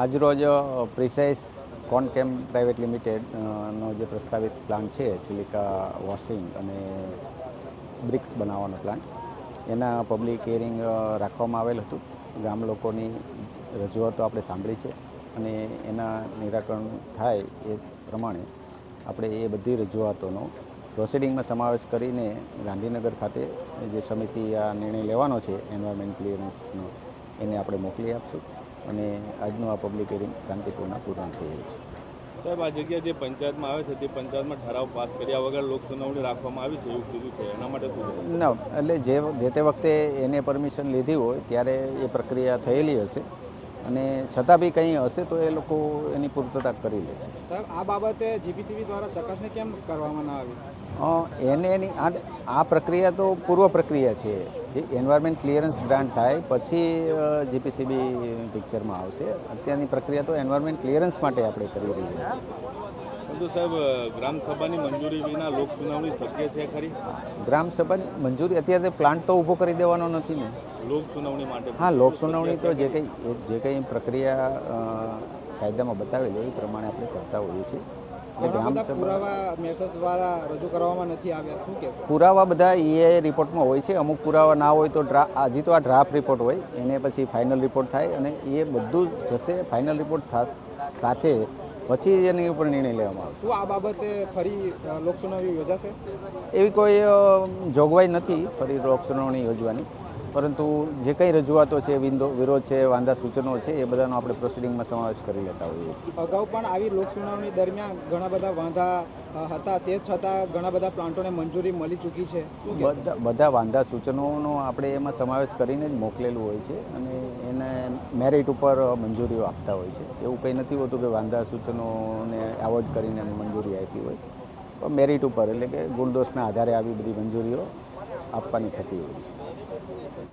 આજરોજ પ્રિસાઇસ કોનકેમ private limited નો જે પ્રસ્તાવિત પ્લાન્ટ છે, સિલિકા વોશિંગ અને બ્રિક્સ બનાવવાનો પ્લાન્ટ એના પબ્લિક હિયરિંગ રાખવામાં આવેલ હતું. ગામ લોકોની રજૂઆતો આપણે સાંભળી છે અને એના નિરાકરણ થાય એ પ્રમાણે આપણે એ બધી રજૂઆતોનો પ્રોસિડિંગમાં સમાવેશ કરીને ગાંધીનગર ખાતે જે સમિતિ આ નિર્ણય લેવાનો છે, એન્વાયરમેન્ટ ક્લિયરન્સનો, એને આપણે મોકલી આપશું. અને આજનું આ પબ્લિક હિયરિંગ શાંતિપૂર્ણ પૂર્ણ થઈ જાય છે. સાહેબ આ જગ્યા જે પંચાયતમાં આવે છે તે પંચાયતમાં ઠરાવ પાસ કર્યા વગર લોક સુનાવણી રાખવામાં આવી છે એવું કીધું છે. એના માટે શું ના એટલે જે જે તે વખતે એને પરમિશન લીધી હોય ત્યારે એ પ્રક્રિયા થયેલી હશે. અને છતાં બી કંઈ હશે તો એ લોકો એની પૂર્તતા કરી લેશે. સાહેબ આ બાબતે જીપીસીબી દ્વારા ચકાસણી કેમ કરવામાં ના આવી? એને એની આ આ પ્રક્રિયા તો પૂર્વ પ્રક્રિયા છે. જે એન્વાયરમેન્ટ ક્લિયરન્સ ગ્રાન્ટ થાય પછી જીપીસીબી પિક્ચરમાં આવશે. અત્યારની પ્રક્રિયા તો એન્વાયરમેન્ટ ક્લિયરન્સ માટે આપણે કરી રહ્યા છીએ. પરંતુ સાહેબ ગ્રામ સભાની મંજૂરી વિના લોક સુનાવણી શક્ય છે ખરી? ગ્રામસભાની મંજૂરી અત્યારે પ્લાન્ટ તો ઊભો કરી દેવાનો નથી ને. લોક સુનાવણી માટે. હા લોક સુનાવણી તો જે કંઈ જે કંઈ પ્રક્રિયા કાયદામાં બતાવેલી હોય એ પ્રમાણે આપણે કરતા હોઈએ છીએ. પુરાવા મેસેજ દ્વારા રજૂ કરવામાં નથી આવ્યા. શું કહેશો? પુરાવા બધા એ રિપોર્ટમાં હોય છે. અમુક પુરાવા ના હોય તો હજી તો આ ડ્રાફ્ટ રિપોર્ટ હોય. એને પછી ફાઇનલ રિપોર્ટ થાય અને એ બધું જશે. ફાઇનલ રિપોર્ટ થા- સાથે પછી એની ઉપર નિર્ણય લેવામાં આવશે. શું આ બાબતે ફરી અ, લોકસુનાવણી યોજાશે એવી કોઈ જોગવાઈ નથી ફરી લોક સુનાવણી યોજવાની. પરંતુ જે કંઈ રજૂઆતો છે વિંદો વિરોધ છે વાંધા સૂચનો છે એ બધાનો આપણે પ્રોસિડિંગમાં સમાવેશ કરી લેતા હોઈએ છીએ. અગાઉ પણ આવી લોકસુનાવણી દરમિયાન ઘણા બધા વાંધા હતા. તે છતાં ઘણા બધા પ્લાન્ટોને મંજૂરી મળી ચૂકી છે. બધા બધા વાંધા સૂચનોનો આપણે એમાં સમાવેશ કરીને જ મોકલેલું હોય છે. અને એને મેરિટ ઉપર મંજૂરીઓ આપતા હોય છે. એવું કંઈ નથી હોતું કે વાંધા સૂચનોને એવોર્ડ કરીને મંજૂરી આપી હોય. મેરિટ ઉપર, એટલે કે ગુણદોષના આધારે આવી બધી મંજૂરીઓ આપવાની થતી હોય છે.